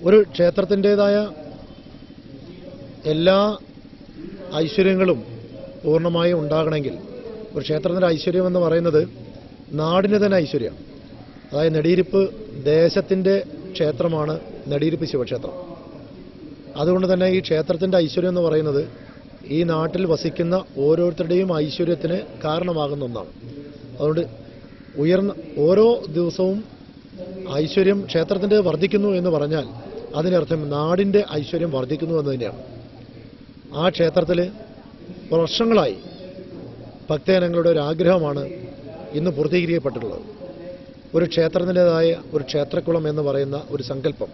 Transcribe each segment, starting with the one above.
ഒരു ക്ഷേത്രത്തിന്റെതായ എല്ലാ ഐശ്വര്യങ്ങളും പൂർണമായും ഉണ്ടാകണമെങ്കിൽ ഒരു ക്ഷേത്രത്തിന്റെ ഐശ്വര്യം എന്ന് പറയുന്നത് നാടിന് തന്നെ ഐശ്വര്യം. അതായത് നെടിയിരിപ്പ് ദേശത്തിന്റെ ക്ഷേത്രമാണ് നെടിയിരിപ്പ് ശിവക്ഷേത്രം. അതുകൊണ്ട് തന്നെ ഈ ക്ഷേത്രത്തിന്റെ ഐശ്വര്യം എന്ന് പറയുന്നത് ഈ നാട്ടിൽ വസിക്കുന്ന ഓരോരുത്തരുടെയും ഐശ്വര്യത്തിന് കാരണമാകുന്ന ഒന്നാണ്. അതുകൊണ്ട് ഉയർന്ന ഓരോ ദിവസവും ഐശ്വര്യം ക്ഷേത്രത്തിന്റെ വർദ്ധിക്കുന്നു എന്ന് പറഞ്ഞാൽ അതിനർത്ഥം നാടിന്റെ ഐശ്വര്യം വർദ്ധിക്കുന്നു എന്ന് തന്നെയാണ്. ആ ക്ഷേത്രത്തിൽ വർഷങ്ങളായി ഭക്തജനങ്ങളുടെ ഒരു ആഗ്രഹമാണ് ഇന്ന് പൂർത്തീകരിക്കപ്പെട്ടിട്ടുള്ളത്. ഒരു ക്ഷേത്രത്തിന്റെതായ ഒരു ക്ഷേത്രക്കുളം എന്ന് പറയുന്ന ഒരു സങ്കല്പം.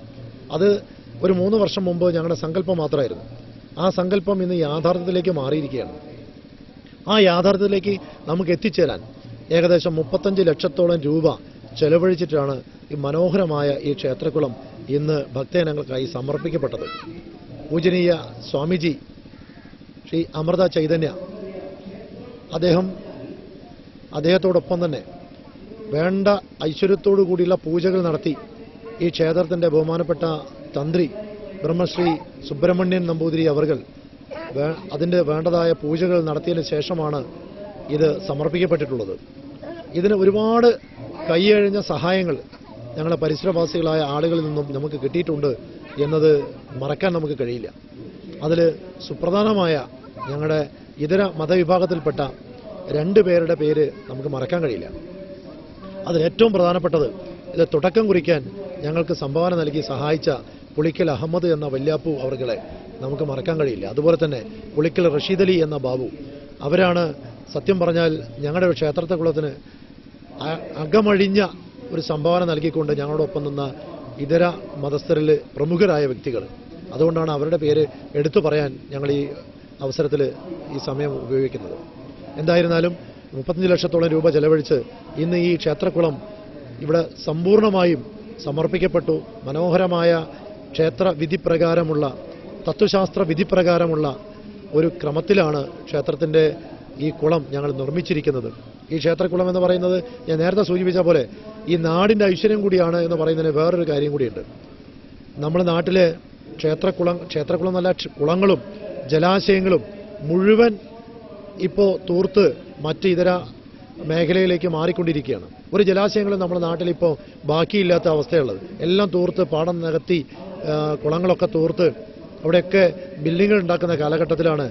അത് ഒരു മൂന്ന് വർഷം മുമ്പ് ഞങ്ങളുടെ സങ്കല്പം മാത്രമായിരുന്നു. ആ സങ്കല്പം ഇന്ന് യാഥാർത്ഥ്യത്തിലേക്ക് മാറിയിരിക്കുകയാണ്. ആ യാഥാർത്ഥ്യത്തിലേക്ക് നമുക്ക് എത്തിച്ചേരാൻ ഏകദേശം മുപ്പത്തഞ്ച് ലക്ഷത്തോളം രൂപ ചെലവഴിച്ചിട്ടാണ് ഈ മനോഹരമായ ഈ ക്ഷേത്രക്കുളം ഇന്ന് ഭക്തജനങ്ങൾക്കായി സമർപ്പിക്കപ്പെട്ടത് പൂജനീയ സ്വാമിജി ശ്രീ അമൃത ചൈതന്യ. അദ്ദേഹം അദ്ദേഹത്തോടൊപ്പം തന്നെ വേണ്ട ഐശ്വര്യത്തോടു കൂടിയുള്ള പൂജകൾ നടത്തി ഈ ക്ഷേത്രത്തിന്റെ ബഹുമാനപ്പെട്ട തന്ത്രി ബ്രഹ്മശ്രീ സുബ്രഹ്മണ്യൻ നമ്പൂതിരി അവർകൾ അതിന്റെ വേണ്ടതായ പൂജകൾ നടത്തിയതിന് ശേഷമാണ് ഇത് സമർപ്പിക്കപ്പെട്ടിട്ടുള്ളത്. ഇതിന് ഒരുപാട് കൈയഴിഞ്ഞ സഹായങ്ങൾ ഞങ്ങളുടെ പരിസരവാസികളായ ആളുകളിൽ നിന്നും നമുക്ക് കിട്ടിയിട്ടുണ്ട് എന്നത് മറക്കാൻ നമുക്ക് കഴിയില്ല. അതിൽ സുപ്രധാനമായ ഞങ്ങളുടെ ഇതര മതവിഭാഗത്തിൽപ്പെട്ട രണ്ട് പേരുടെ പേര് നമുക്ക് മറക്കാൻ കഴിയില്ല. അതിലേറ്റവും പ്രധാനപ്പെട്ടത് ഇത് തുടക്കം കുറിക്കാൻ ഞങ്ങൾക്ക് സംഭാവന നൽകി സഹായിച്ച പുളിക്കൽ അഹമ്മദ് എന്ന വല്യാപ്പു അവർകളെ നമുക്ക് മറക്കാൻ കഴിയില്ല. അതുപോലെ തന്നെ പുളിക്കൽ റഷീദ് അലി എന്ന ബാബു. അവരാണ് സത്യം പറഞ്ഞാൽ ഞങ്ങളുടെ ക്ഷേത്രത്തെ കുളത്തിന് അകമഴിഞ്ഞ ഒരു സംഭാവന നൽകിക്കൊണ്ട് ഞങ്ങളോടൊപ്പം നിന്ന ഇതര മതസ്ഥരിൽ പ്രമുഖരായ വ്യക്തികൾ. അതുകൊണ്ടാണ് അവരുടെ പേര് എടുത്തു പറയാൻ ഞങ്ങൾ ഈ അവസരത്തിൽ ഈ സമയം ഉപയോഗിക്കുന്നത്. എന്തായിരുന്നാലും മുപ്പത്തഞ്ച് ലക്ഷത്തോളം രൂപ ചെലവഴിച്ച് ഇന്ന് ഈ ക്ഷേത്രക്കുളം ഇവിടെ സമ്പൂർണമായും സമർപ്പിക്കപ്പെട്ടു. മനോഹരമായ ക്ഷേത്ര വിധിപ്രകാരമുള്ള തത്വശാസ്ത്ര വിധിപ്രകാരമുള്ള ഒരു ക്രമത്തിലാണ് ക്ഷേത്രത്തിന്റെ ഈ കുളം ഞങ്ങൾ നിർമ്മിച്ചിരിക്കുന്നത്. ഈ ക്ഷേത്രക്കുളം എന്ന് പറയുന്നത് ഞാൻ നേരത്തെ സൂചിപ്പിച്ച പോലെ ഈ നാടിന്റെ ഐശ്വര്യം കൂടിയാണ് എന്ന് പറയുന്നതിന് വേറൊരു കാര്യം കൂടിയുണ്ട്. നമ്മുടെ നാട്ടിലെ ക്ഷേത്രക്കുളം ക്ഷേത്രക്കുളം നല്ല കുളങ്ങളും ജലാശയങ്ങളും മുഴുവൻ ഇപ്പോൾ തൂർത്ത് മറ്റ് ഇതര മേഖലയിലേക്ക് മാറിക്കൊണ്ടിരിക്കുകയാണ്. ഒരു ജലാശയങ്ങളും നമ്മുടെ നാട്ടിലിപ്പോൾ ബാക്കിയില്ലാത്ത അവസ്ഥയുള്ളത്. എല്ലാം തൂർത്ത് പാടം നികത്തി കുളങ്ങളൊക്കെ തൂർത്ത് അവിടെയൊക്കെ ബിൽഡിങ്ങുകൾ ഉണ്ടാക്കുന്ന കാലഘട്ടത്തിലാണ്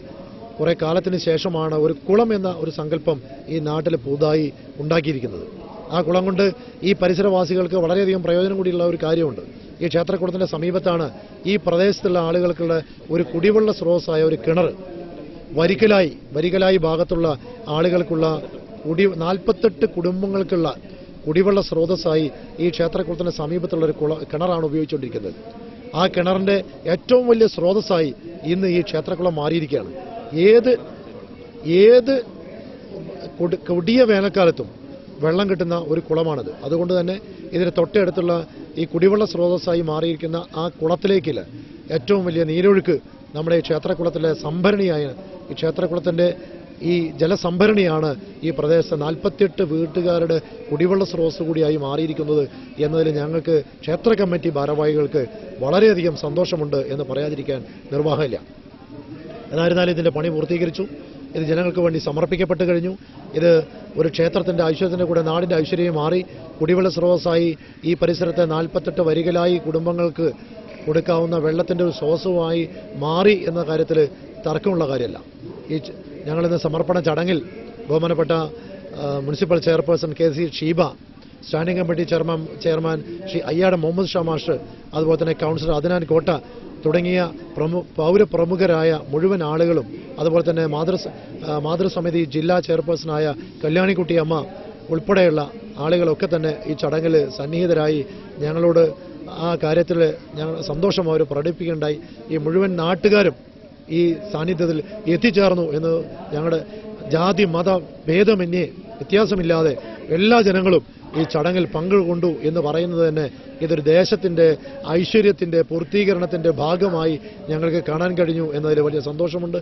കുറേ കാലത്തിന് ശേഷമാണ് ഒരു കുളം എന്ന ഒരു സങ്കല്പം ഈ നാട്ടിൽ പുതുതായി ഉണ്ടാക്കിയിരിക്കുന്നത്. ആ കുളം കൊണ്ട് ഈ പരിസരവാസികൾക്ക് വളരെയധികം പ്രയോജനം കൂടിയുള്ള ഒരു കാര്യമുണ്ട്. ഈ ക്ഷേത്രക്കുളത്തിന്റെ സമീപത്താണ് ഈ പ്രദേശത്തുള്ള ആളുകൾക്കുള്ള ഒരു കുടിവെള്ള സ്രോതസ്സായ ഒരു കിണർ. വരിക്കലായി വരികലായി ഭാഗത്തുള്ള ആളുകൾക്കുള്ള കുടി നാൽപ്പത്തെട്ട് കുടുംബങ്ങൾക്കുള്ള കുടിവെള്ള സ്രോതസ്സായി ഈ ക്ഷേത്രക്കുളത്തിന് സമീപത്തുള്ള ഒരു കിണറാണ് ഉപയോഗിച്ചുകൊണ്ടിരിക്കുന്നത്. ആ കിണറിന്റെ ഏറ്റവും വലിയ സ്രോതസ്സായി ഇന്ന് ഈ ക്ഷേത്രക്കുളം മാറിയിരിക്കുകയാണ്. ഏത് ഏത് കൊടി- കൊടിയ വേനൽക്കാലത്തും വെള്ളം കിട്ടുന്ന ഒരു കുളമാണിത്. അതുകൊണ്ട് തന്നെ ഇതിന് തൊട്ടടുത്തുള്ള ഈ കുടിവെള്ള സ്രോതസ്സായി മാറിയിരിക്കുന്ന ആ കുളത്തിലേക്കില്ല ഏറ്റവും വലിയ നീരൊഴുക്ക് നമ്മുടെ ഈ ക്ഷേത്രക്കുളത്തിലെ സംഭരണിയായ ഈ ക്ഷേത്രക്കുളത്തിന്റെ ഈ ജലസംഭരണിയാണ് ഈ പ്രദേശത്തെ നാൽപ്പത്തിയെട്ട് വീട്ടുകാരുടെ കുടിവെള്ള സ്രോതസ് കൂടിയായി മാറിയിരിക്കുന്നത് എന്നതിൽ ഞങ്ങൾക്ക് ക്ഷേത്ര കമ്മിറ്റി ഭാരവാഹികൾക്ക് വളരെയധികം സന്തോഷമുണ്ട് എന്ന് പറയാതിരിക്കാൻ നിർവാഹമില്ല. എന്നായിരുന്നാലും ഇതിന്റെ പണി പൂർത്തീകരിച്ചു. ഇത് ജനങ്ങൾക്ക് വേണ്ടി സമർപ്പിക്കപ്പെട്ട് കഴിഞ്ഞു. ഇത് ഒരു ക്ഷേത്രത്തിന്റെ ഐശ്വര്യത്തിന്റെ കൂടെ നാടിന്റെ ഐശ്വര്യം മാറി. കുടിവെള്ള സ്രോതസ്സായി ഈ പരിസരത്തെ നാൽപ്പത്തെട്ട് വരികളായി കുടുംബങ്ങൾക്ക് കൊടുക്കാവുന്ന വെള്ളത്തിന്റെ ഒരു സ്രോതസ്സുമായി മാറി എന്ന കാര്യത്തിൽ തർക്കമുള്ള കാര്യമല്ല. ഈ ഞങ്ങളിന്ന് സമർപ്പണ ചടങ്ങിൽ ബഹുമാനപ്പെട്ട municipal chairperson K C Sheeba standing committee chairman chairman Shri Ayyad Muhammad Shah master അതുപോലെ തന്നെ കൗൺസിലർ അദ്നാൻ കോട്ട തുടങ്ങിയ പ്രമു പൗരപ്രമുഖരായ മുഴുവൻ ആളുകളും അതുപോലെ തന്നെ മാതൃ മാതൃസമിതി ജില്ലാ ചെയർപേഴ്സണായ കല്യാണിക്കുട്ടിയമ്മ ഉൾപ്പെടെയുള്ള ആളുകളൊക്കെ തന്നെ ഈ ചടങ്ങിൽ സന്നിഹിതരായി ഞങ്ങളോട് ആ കാര്യത്തിൽ ഞങ്ങൾ സന്തോഷം അവർ പ്രകടിപ്പിക്കുകയുണ്ടായി. ഈ മുഴുവൻ നാട്ടുകാരും ഈ സാന്നിധ്യത്തിൽ എത്തിച്ചേർന്നു എന്ന് ഞങ്ങളുടെ ജാതി മത ഭേദമന്യേ വ്യത്യാസമില്ലാതെ എല്ലാ ജനങ്ങളും ഈ ചടങ്ങിൽ പങ്കുകൊണ്ടു എന്ന് പറയുന്നത് തന്നെ ഇതൊരു ദേശത്തിന്റെ ഐശ്വര്യത്തിന്റെ പൂർത്തീകരണത്തിന്റെ ഭാഗമായി ഞങ്ങൾക്ക് കാണാൻ കഴിഞ്ഞു എന്നതിൽ വലിയ സന്തോഷമുണ്ട്.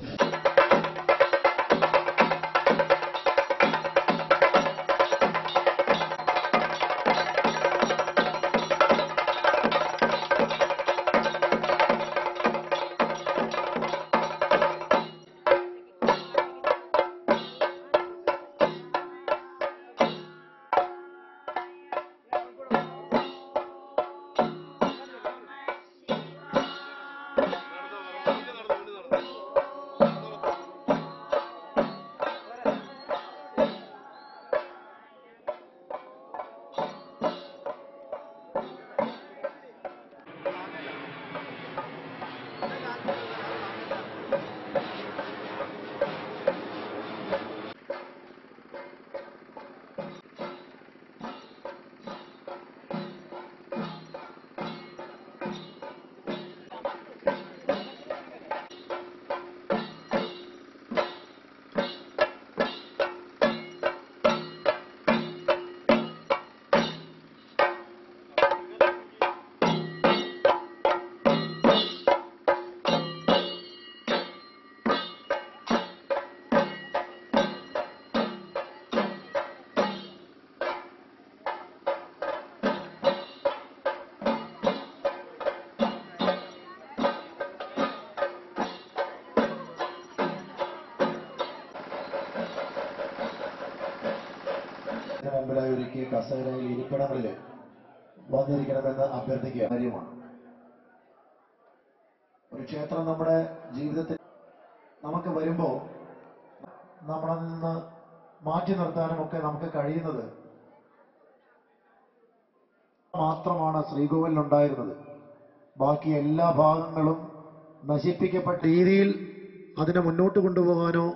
ഒരുക്കിയ കസേരയിൽ ഇരിപ്പിടങ്ങളിൽ വന്നിരിക്കണമെന്ന് അഭ്യർത്ഥിക്കുക. കാര്യമാണ്. ഒരു ക്ഷേത്രം നമ്മുടെ ജീവിതത്തിൽ നമുക്ക് വരുമ്പോൾ നമ്മളിൽ നിന്ന് മാറ്റി നിർത്താനും ഒക്കെ നമുക്ക് കഴിയുന്നത് മാത്രമാണ് ശ്രീകോവിലുണ്ടായിരുന്നത് ബാക്കി എല്ലാ ഭാഗങ്ങളും നശിപ്പിക്കപ്പെട്ട രീതിയിൽ അതിനെ മുന്നോട്ട് കൊണ്ടുപോകാനോ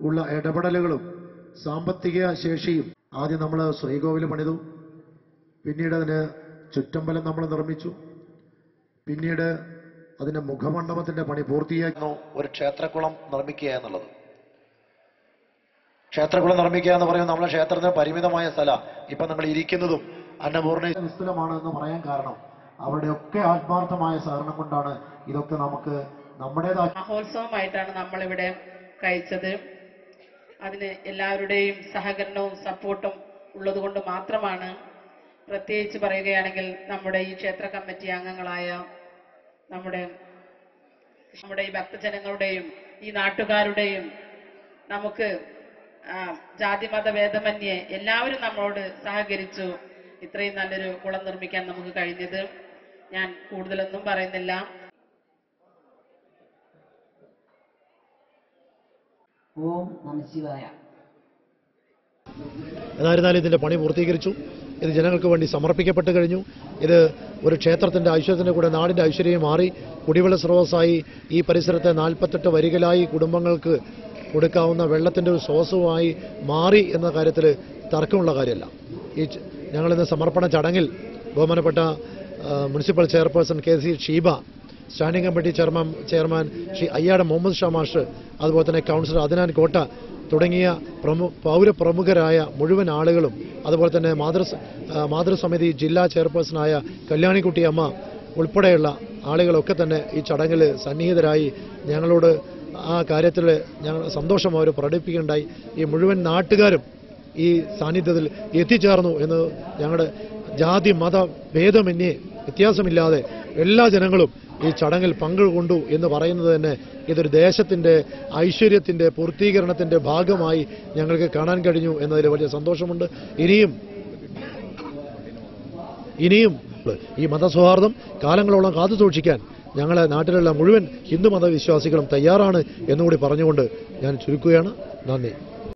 ഉള്ള ഇടപെടലുകളും സാമ്പത്തിക ശേഷിയും ആദ്യം നമ്മൾ ശ്രീകോവിൽ പണിതു. പിന്നീട് അതിന് ചുറ്റമ്പലം നമ്മൾ നിർമ്മിച്ചു. പിന്നീട് അതിന്റെ മുഖമണ്ഡപത്തിന്റെ പണി പൂർത്തിയാക്കുന്നു ഒരു ക്ഷേത്രക്കുളം നിർമ്മിക്കുക എന്നുള്ളത്. ക്ഷേത്രക്കുളം നിർമ്മിക്കുക എന്ന് പറയുന്നത് നമ്മളെ ക്ഷേത്രത്തിന് പരിമിതമായ സ്ഥല. ഇപ്പൊ നമ്മൾ ഇരിക്കുന്നതും അന്നപൂർണ നിസ്തുലമാണ് എന്ന് പറയാൻ കാരണം. അവരുടെയൊക്കെ ആത്മാർത്ഥമായ സഹകരണം കൊണ്ടാണ് ഇതൊക്കെ നമുക്ക് നമ്മുടേതായ മഹോത്സവമായിട്ടാണ് നമ്മളിവിടെ കഴിച്ചത്. അതിന് എല്ലാവരുടെയും സഹകരണവും സപ്പോർട്ടും ഉള്ളതുകൊണ്ട് മാത്രമാണ് പ്രത്യേകിച്ച് പറയുകയാണെങ്കിൽ നമ്മുടെ ഈ ക്ഷേത്ര കമ്മിറ്റി അംഗങ്ങളായ നമ്മുടെ നമ്മുടെ ഈ ഭക്തജനങ്ങളുടെയും ഈ നാട്ടുകാരുടെയും നമുക്ക് ജാതിമത ഭേദമന്യേ എല്ലാവരും നമ്മളോട് സഹകരിച്ചു ഇത്രയും നല്ലൊരു കുളം നിർമ്മിക്കാൻ നമുക്ക് കഴിഞ്ഞത്. ഞാൻ കൂടുതലൊന്നും പറയുന്നില്ല. ഓം നമശിവായ എന്നായിരുന്നാലും ഇതിന്റെ പണി പൂർത്തീകരിച്ചു. ഇത് ജനങ്ങൾക്ക് വേണ്ടി സമർപ്പിക്കപ്പെട്ട് കഴിഞ്ഞു. ഇത് ഒരു ക്ഷേത്രത്തിന്റെ ഐശ്വര്യത്തിന്റെ കൂടെ നാടിന്റെ ഐശ്വര്യം മാറി. കുടിവെള്ള സ്രോതസ്സായി ഈ പരിസരത്തെ നാൽപ്പത്തെട്ട് വരികളായി കുടുംബങ്ങൾക്ക് കൊടുക്കാവുന്ന വെള്ളത്തിന്റെ ഒരു സ്രോതസ്സുമായി മാറി എന്ന കാര്യത്തിൽ തർക്കമുള്ള കാര്യമല്ല. ഈ ഞങ്ങളിന്ന് സമർപ്പണ ചടങ്ങിൽ ബഹുമാനപ്പെട്ട municipal chairperson K C Sheeba standing committee chairman chairman Shri Ayyad Muhammad Shah മാഷ് അതുപോലെ തന്നെ കൗൺസിലർ അദ്നാൻ കോട്ട തുടങ്ങിയ പ്രമു പൗരപ്രമുഖരായ മുഴുവൻ ആളുകളും അതുപോലെ തന്നെ മാതൃ മാതൃസമിതി ജില്ലാ ചെയർപേഴ്സണായ കല്യാണിക്കുട്ടിയമ്മ ഉൾപ്പെടെയുള്ള ആളുകളൊക്കെ തന്നെ ഈ ചടങ്ങിൽ സന്നിഹിതരായി ഞങ്ങളോട് ആ കാര്യത്തിൽ ഞങ്ങൾ സന്തോഷം അവർ പ്രകടിപ്പിക്കുകയുണ്ടായി. ഈ മുഴുവൻ നാട്ടുകാരും ഈ സാന്നിധ്യത്തിൽ എത്തിച്ചേർന്നു എന്ന് ഞങ്ങളുടെ ജാതി മത ഭേദമന്യേ വ്യത്യാസമില്ലാതെ എല്ലാ ജനങ്ങളും ഈ ചടങ്ങിൽ പങ്കുകൊണ്ടു എന്ന് പറയുന്നത് തന്നെ ഇതൊരു ദേശത്തിന്റെ ഐശ്വര്യത്തിന്റെ പൂർത്തീകരണത്തിന്റെ ഭാഗമായി ഞങ്ങൾക്ക് കാണാൻ കഴിഞ്ഞു എന്നതിൽ വലിയ സന്തോഷമുണ്ട്. ഇനിയും ഇനിയും ഈ മതസൗഹാർദ്ദം കാലങ്ങളോളം കാത്തു സൂക്ഷിക്കാൻ ഞങ്ങളെ നാട്ടിലുള്ള മുഴുവൻ ഹിന്ദു മതവിശ്വാസികളും തയ്യാറാണ് എന്നുകൂടി പറഞ്ഞുകൊണ്ട് ഞാൻ ചുരുക്കുകയാണ്. നന്ദി.